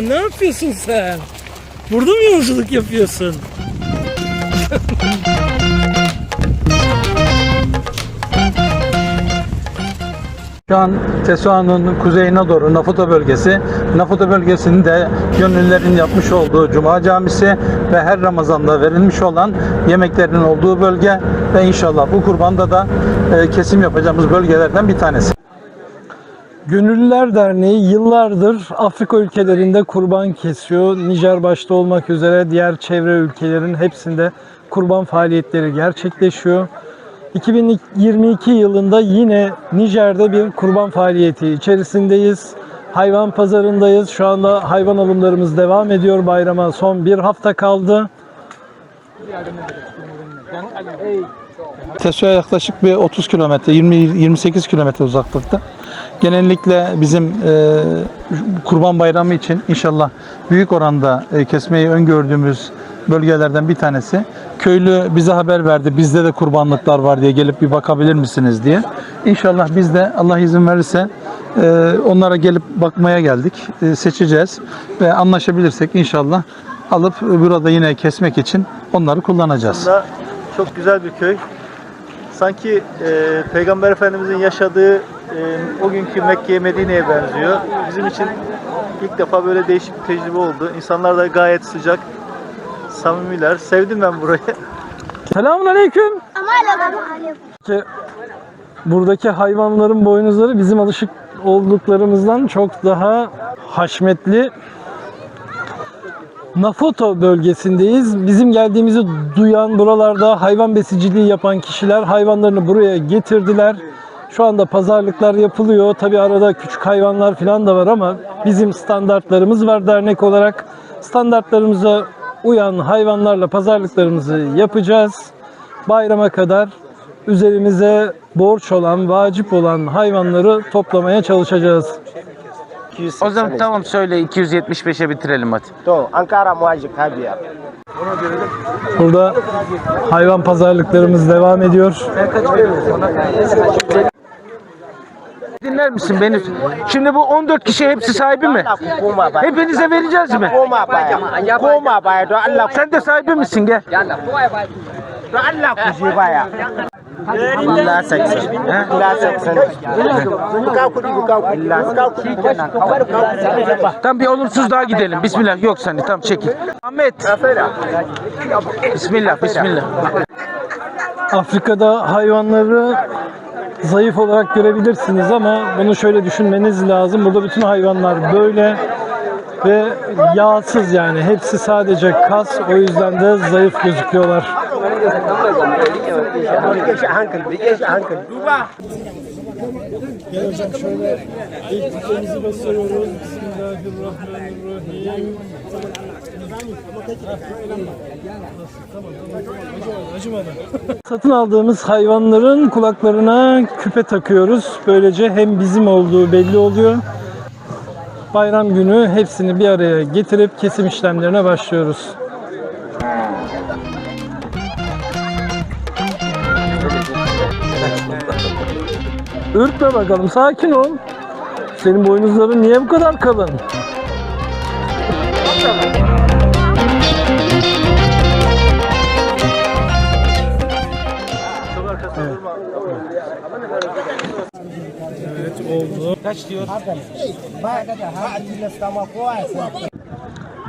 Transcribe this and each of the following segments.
Ne yapıyorsun sen? Burada mı yolculuk yapıyorsun? Şu an Tesuan'ın kuzeyine doğru Nafuta bölgesi. Nafuta bölgesinde gönüllülerin yapmış olduğu Cuma Camisi ve her Ramazan'da verilmiş olan yemeklerin olduğu bölge ve inşallah bu kurbanda da e, kesim yapacağımız bölgelerden bir tanesi. Gönüllüler Derneği yıllardır Afrika ülkelerinde kurban kesiyor. Nijer başta olmak üzere diğer çevre ülkelerin hepsinde kurban faaliyetleri gerçekleşiyor. 2022 yılında yine Nijer'de bir kurban faaliyeti içerisindeyiz. Hayvan pazarındayız. Şu anda hayvan alımlarımız devam ediyor. Bayrama son bir hafta kaldı. Tesu'ya yaklaşık bir 30 kilometre, 20-28 kilometre uzaklıkta. Genellikle bizim e, Kurban Bayramı için inşallah büyük oranda e, kesmeyi öngördüğümüz bölgelerden bir tanesi. Köylü bize haber verdi. Bizde de kurbanlıklar var diye gelip bir bakabilir misiniz diye. İnşallah biz de Allah izin verirse e, onlara gelip bakmaya geldik. E, seçeceğiz ve anlaşabilirsek inşallah alıp burada yine kesmek için onları kullanacağız. aslında çok güzel bir köy. Sanki e, Peygamber Efendimizin yaşadığı e, o günkü Mekke Medine'ye benziyor. Bizim için ilk defa böyle değişik bir tecrübe oldu. İnsanlar da gayet sıcak, samimiler. Sevdim ben burayı. Selamun Aleyküm. Ki buradaki hayvanların boynuzları bizim alışık olduklarımızdan çok daha haşmetli. Nafoto bölgesindeyiz. Bizim geldiğimizi duyan buralarda hayvan besiciliği yapan kişiler hayvanlarını buraya getirdiler. Şu anda pazarlıklar yapılıyor. Tabi arada küçük hayvanlar falan da var ama bizim standartlarımız var dernek olarak. Standartlarımıza uyan hayvanlarla pazarlıklarımızı yapacağız. Bayrama kadar üzerimize borç olan, vacip olan hayvanları toplamaya çalışacağız. O zaman tamam söyle 275'e bitirelim hadi. To, an kara mu ajik habiya. Burada hayvan pazarlıklarımız devam ediyor. Dinler misin beni? Şimdi bu 14 kişi hepsi sahibi mi? Hepinize vereceğiz mi? Sen de sahibi misin gel. Allah ku je baya. Allah saksan. Allah saksan. Buka kudi buka kudi. Buka kudi. Tam bir olumsuz daha gidelim. Bismillah. Yok seni tam çekil. Ahmet. Bismillah. Bismillah. Afrika'da hayvanları zayıf olarak görebilirsiniz ama bunu şöyle düşünmeniz lazım. Burada bütün hayvanlar böyle ve yağsız yani. Hepsi sadece kas. O yüzden de zayıf gözüküyorlar. Hankali. Duba. şöyle ilk dikenimizi basıyoruz. Bismillahirrahmanirrahim. Satın aldığımız hayvanların kulaklarına küpe takıyoruz. Böylece hem bizim olduğu belli oluyor. Bayram günü hepsini bir araya getirip kesim işlemlerine başlıyoruz. Ürkme bakalım, sakin ol. Senin boynuzların niye bu kadar kalın?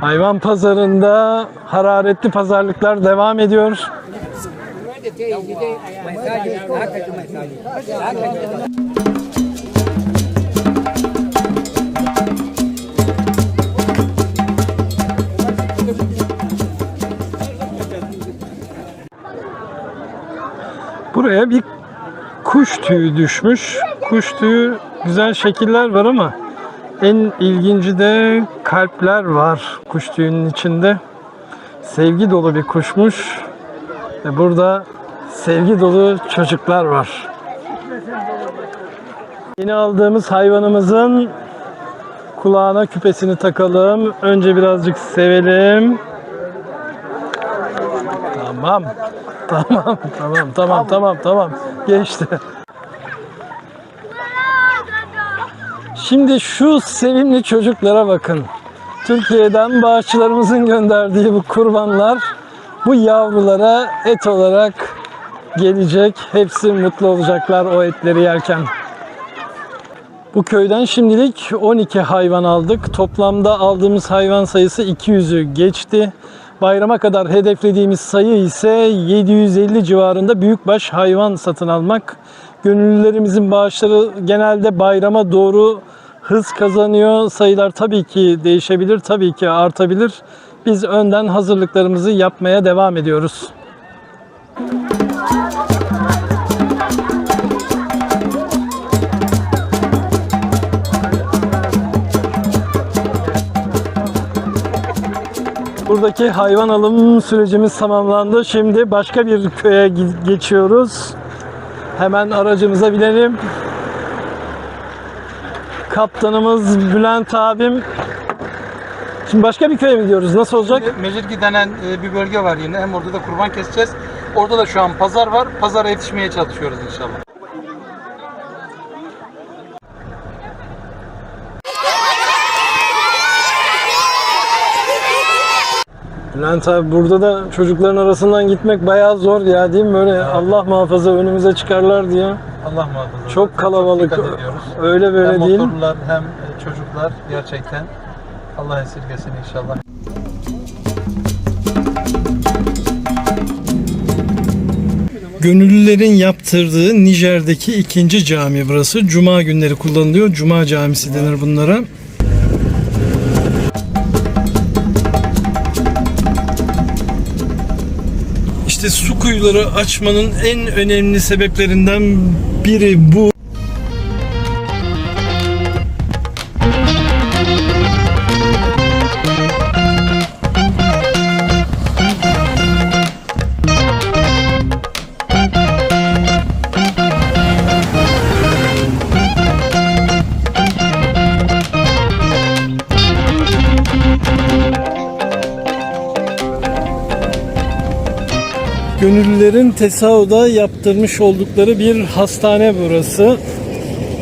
Hayvan pazarında hararetli pazarlıklar devam ediyor. Buraya bir kuş tüyü düşmüş. Kuş tüyü güzel şekiller var ama en ilginci de kalpler var kuş tüyünün içinde. Sevgi dolu bir kuşmuş. Ve burada sevgi dolu çocuklar var. Yeni aldığımız hayvanımızın kulağına küpesini takalım. Önce birazcık sevelim. Tamam. Tamam, tamam, tamam, tamam, tamam. Geçti. Şimdi şu sevimli çocuklara bakın. Türkiye'den bağışçılarımızın gönderdiği bu kurbanlar bu yavrulara et olarak gelecek. Hepsi mutlu olacaklar o etleri yerken. Bu köyden şimdilik 12 hayvan aldık. Toplamda aldığımız hayvan sayısı 200'ü geçti. Bayrama kadar hedeflediğimiz sayı ise 750 civarında büyükbaş hayvan satın almak. Gönüllülerimizin bağışları genelde bayrama doğru hız kazanıyor. Sayılar tabii ki değişebilir, tabii ki artabilir. Biz önden hazırlıklarımızı yapmaya devam ediyoruz. Buradaki hayvan alım sürecimiz tamamlandı. Şimdi başka bir köye geçiyoruz. Hemen aracımıza binelim. Kaptanımız Bülent abim. Şimdi başka bir köye mi gidiyoruz? Nasıl olacak? Mecirgi denen e, bir bölge var yine. Hem orada da kurban keseceğiz. Orada da şu an pazar var. Pazara yetişmeye çalışıyoruz inşallah. Bülent abi burada da çocukların arasından gitmek bayağı zor ya değil mi? Böyle Allah muhafaza önümüze çıkarlar diye. Allah muhafaza. Çok kalabalık. ediyoruz. Öyle böyle hem değil. motorlar hem e, çocuklar gerçekten Allah esirgesin inşallah. Gönüllülerin yaptırdığı Nijer'deki ikinci cami burası. Cuma günleri kullanılıyor. Cuma camisi denir bunlara. İşte su kuyuları açmanın en önemli sebeplerinden biri bu. Gönüllülerin Tesau'da yaptırmış oldukları bir hastane burası.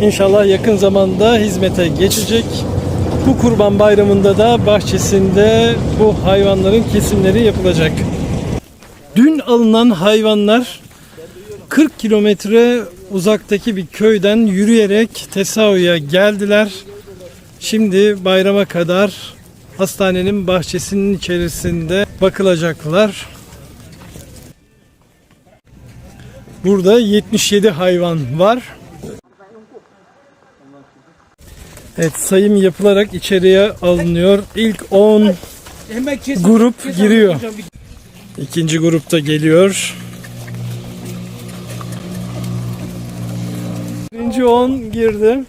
İnşallah yakın zamanda hizmete geçecek. Bu Kurban Bayramı'nda da bahçesinde bu hayvanların kesimleri yapılacak. Dün alınan hayvanlar 40 kilometre uzaktaki bir köyden yürüyerek Tesau'ya geldiler. Şimdi bayrama kadar hastanenin bahçesinin içerisinde bakılacaklar. Burada 77 hayvan var. Evet sayım yapılarak içeriye alınıyor. İlk 10 grup giriyor. İkinci grup da geliyor. Birinci 10 girdi.